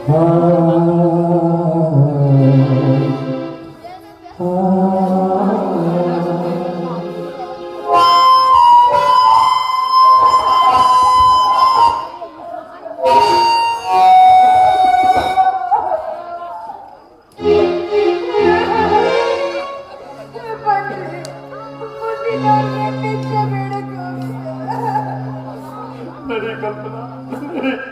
I'm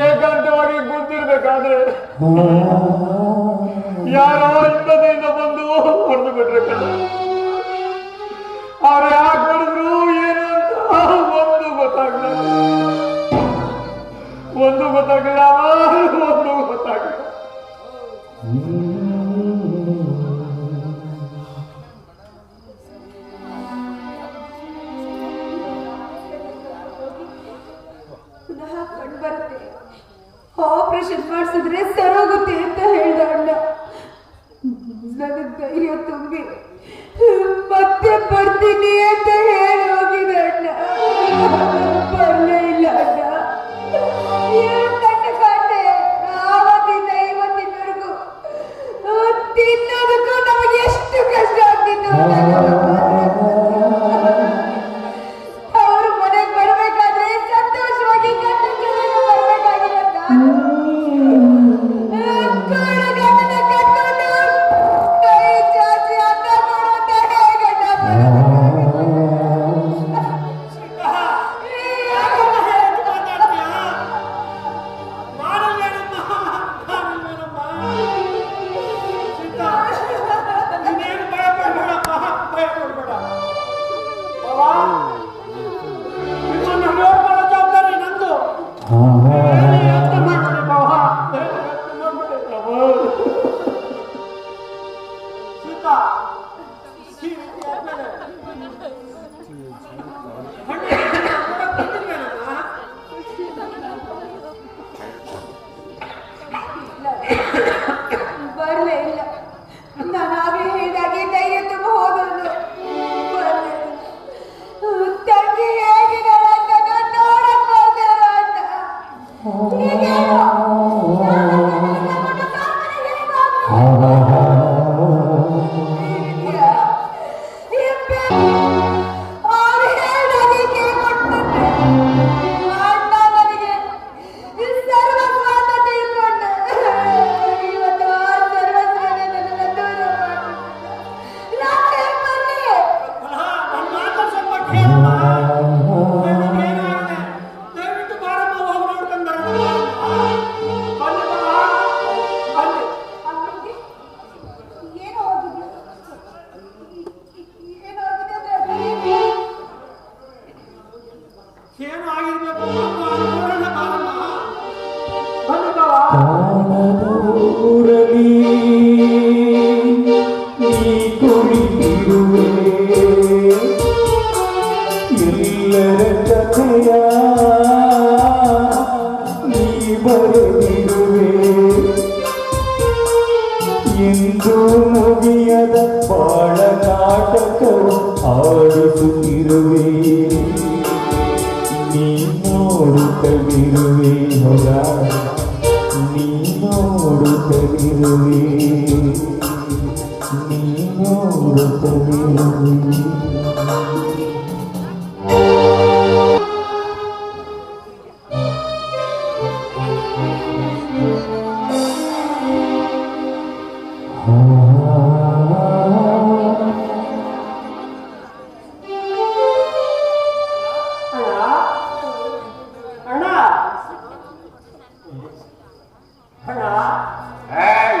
ಏಕಾಂತವಾಗಿ ಕೂತಿರ್ಬೇಕಾದ್ರೆ ಯಾರೋ ಇಂಥದಿಂದ ಬಂದು ಹೊಡೆದು ಬಿಟ್ರೆ ಅವ್ರು ಯಾಕೆ ಹೊಡೆದ್ರು ಏನು ಒಂದು ಗೊತ್ತಾಗಲ್ಲ ಒಂದು ಗೊತ್ತಾಗಲ್ಲ ಒಂದು ಗೊತ್ತಾಗಲ್ಲ क्षेत्रफळ सदरे सर्व गोष्टी রূপমিরুমি নীল রূপমিরুমি 班长哎。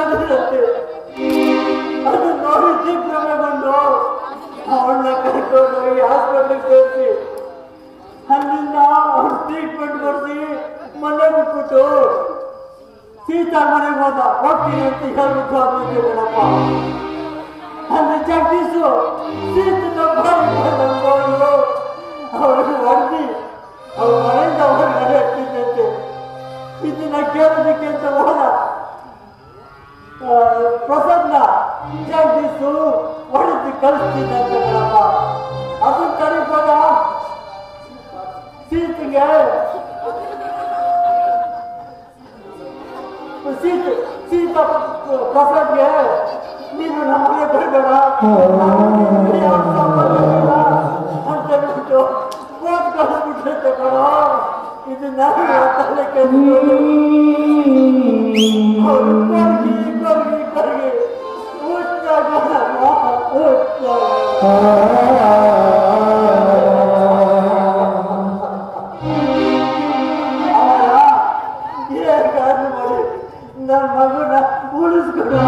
ಬಿಸಾಡಿರುತ್ತೆ ಅದು ನೋಡಿ ದಿಗ್ಭ್ರಮೆಗೊಂಡು ಅವಳನ್ನ ಕರ್ಕೊಂಡು ಹೋಗಿ ಹಾಸ್ಪಿಟ್ಲಿಗೆ ಸೇರಿಸಿ. ಅಲ್ಲಿಂದ ಅವ್ರು ಟ್ರೀಟ್ಮೆಂಟ್ ಕೊಡಿಸಿ ಮನೆ ಬಿಟ್ಬಿಟ್ಟು ಸೀತಾ ಮನೆಗೆ ಹೋದ. ಹೋಗ್ತೀನಿ ಅಂತ ಹೇಳ್ಬಿಟ್ಟು ಅದಕ್ಕೆ बन गया मेरा नाम ने भर बना मेरे आप सब बन गया हम सब उठो बहुत कहा मुझे तो करो इतना ही। आता लेकिन और कर गई कर गई कर गई उठ जा गया उठ जा ಉಳಿಸ್ಕೊಡು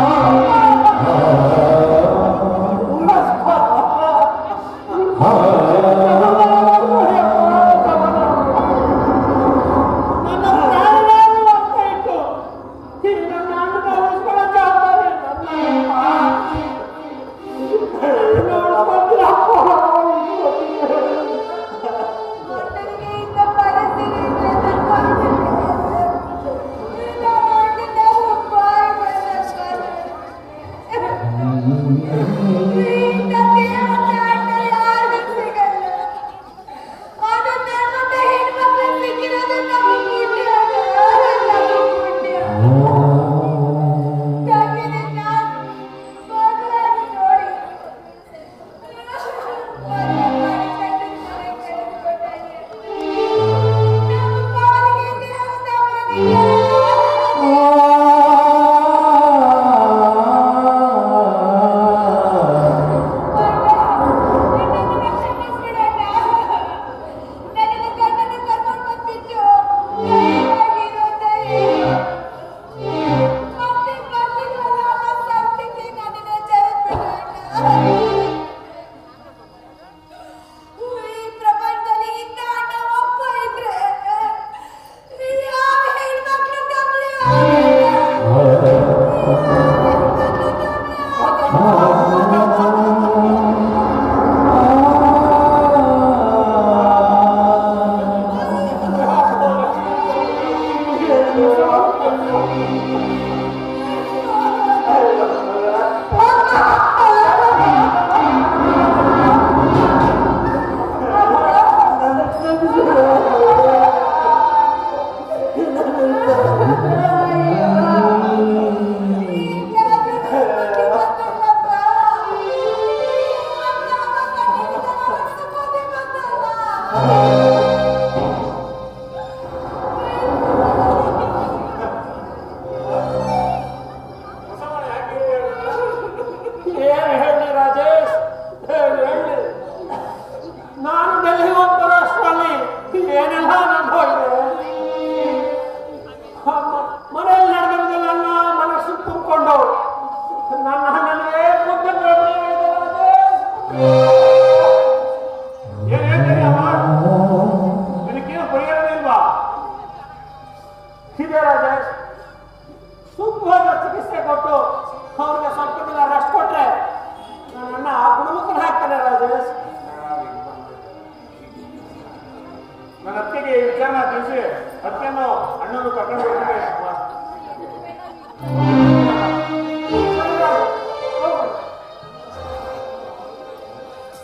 大家好，俺们都来看看这里呗。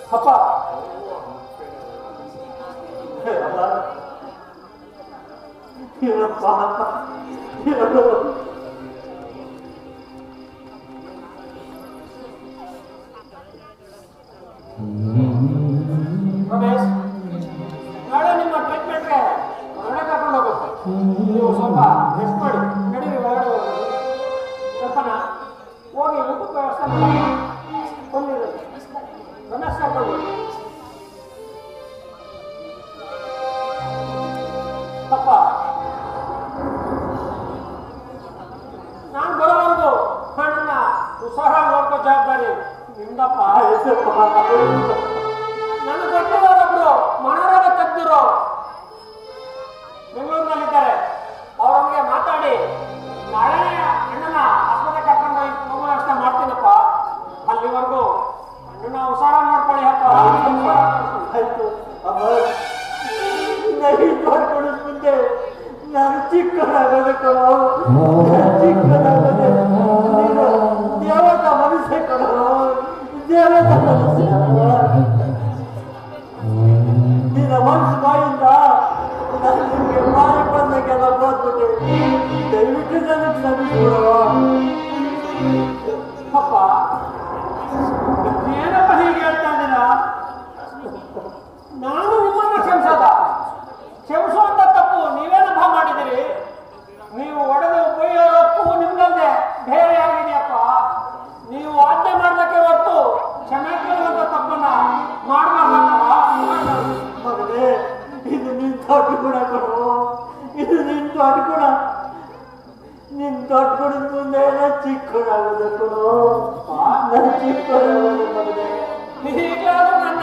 哈巴，哎，啥？一个哈巴，一个。嗯，好嘞。ಹುಷಾರ ನೋಡ್ಕೋ ಜವಾಬ್ದಾರಿ ನಿಮ್ದಪ್ಪ ಹೆಸರಪ್ಪ ನನ್ನ ಗೊತ್ತಿರೋರೊಬ್ರು ಮನೋರೋಗ ತಜ್ಞರು ಬೆಂಗಳೂರಿನಲ್ಲಿದ್ದಾರೆ. ಅವ್ರೊಂದಿಗೆ ಮಾತಾಡಿ ನಾಳೆ ಅಣ್ಣನ ಆಸ್ಪತ್ರೆ ಕರ್ಕೊಂಡು ಯೋಗಾಸನ ಮಾಡ್ತೀನಪ್ಪ. ಅಲ್ಲಿವರೆಗೂ ಅಣ್ಣನ ಹುಷಾರ ನೋಡ್ಕೊಳ್ಳಿ ಅಪ್ಪ. ಆಯ್ತು. ನೈಟ್ ಮಾಡ್ಕೊಳ್ಳೋದು ಮುಂದೆ ನಾನು ಚಿಕ್ಕನಾಗೋದಕ್ಕೆ ಚಿಕ್ಕ ದೊಡ್ಡ ಮೇಲೆ ಚಿಕ್ಕನಾಗುವುದಕ್ಕೂ ನನ್ನ ಚಿಕ್ಕನಾಗುವುದಕ್ಕೂ ಹೀಗಾದ ನನ್ನ